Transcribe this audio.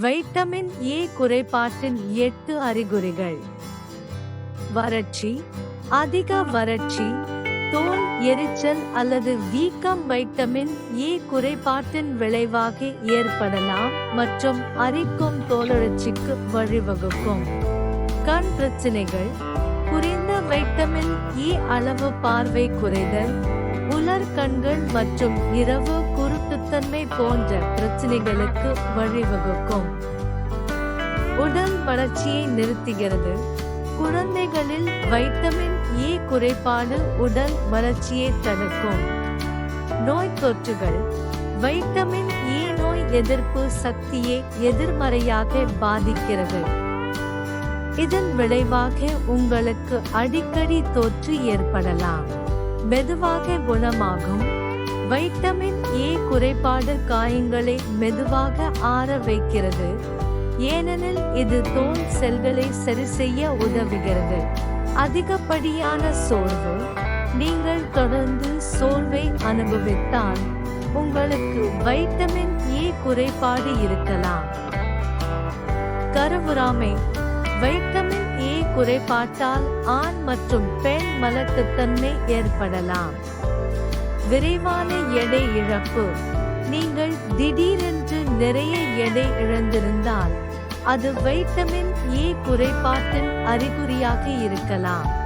Vitamin A குறைபாட்டின் எட்டு அறிகுறிகள். வறட்சி அதிக வறட்சி தோல் எரிச்சல் அல்லது வீக்கம் வைட்டமின் ஏ குறைபாட்டின் விளைவாக ஏற்படலாம் மற்றும் அரிக்கும் தோலழற்சிக்கு வழிவகுக்கும். கண் பிரச்சனைகள் குறைந்த வைட்டமின் ஏ அளவு பார்வை குறைதல் உலர் கண்கள் மற்றும் இரவு குருட்டுத்தன்மை போன்ற பிரச்சனைகளுக்கு வழிவகுக்கும். உடல் வளர்ச்சியை நிறுத்துகிறது. குழந்தைகளில் வைட்டமின் ஏ குறைபாடு உடல் வளர்ச்சியை தடுக்கும். நோய் தொற்றுகள். வைட்டமின் ஏ நோய் எதிர்ப்பு சக்தியை எதிர்மறையாக பாதிக்கிறது. இதன் விளைவாக உங்களுக்கு அடிக்கடி தொற்று ஏற்படலாம். மெதுவாக குணமாகும். வைட்டமின் ஏ குறைபாடு காயங்களை மெதுவாக ஆற வைக்கிறது. ஏனெனில் இது தோல் செல்களை சரிசெய்ய உதவுகிறது. அதிகப்படியான சோர்வு. நீங்கள் தொடர்ந்து சோர்வை அனுபவித்தால் உங்களுக்கு வைட்டமின் ஏ குறைபாடு இருக்கலாம். கருவுராமை வைட்டமின் ஏ குறைபாட்டால் ஆண் மற்றும் பெண் மலட்டுத்தன்மை ஏற்படலாம். விரைவான எடை இழப்பு. நீங்கள் திடீரென்று நிறைய எடை இழந்திருந்தால் அது வைட்டமின் ஏ குறைபாட்டின் அறிகுறியாக இருக்கலாம்.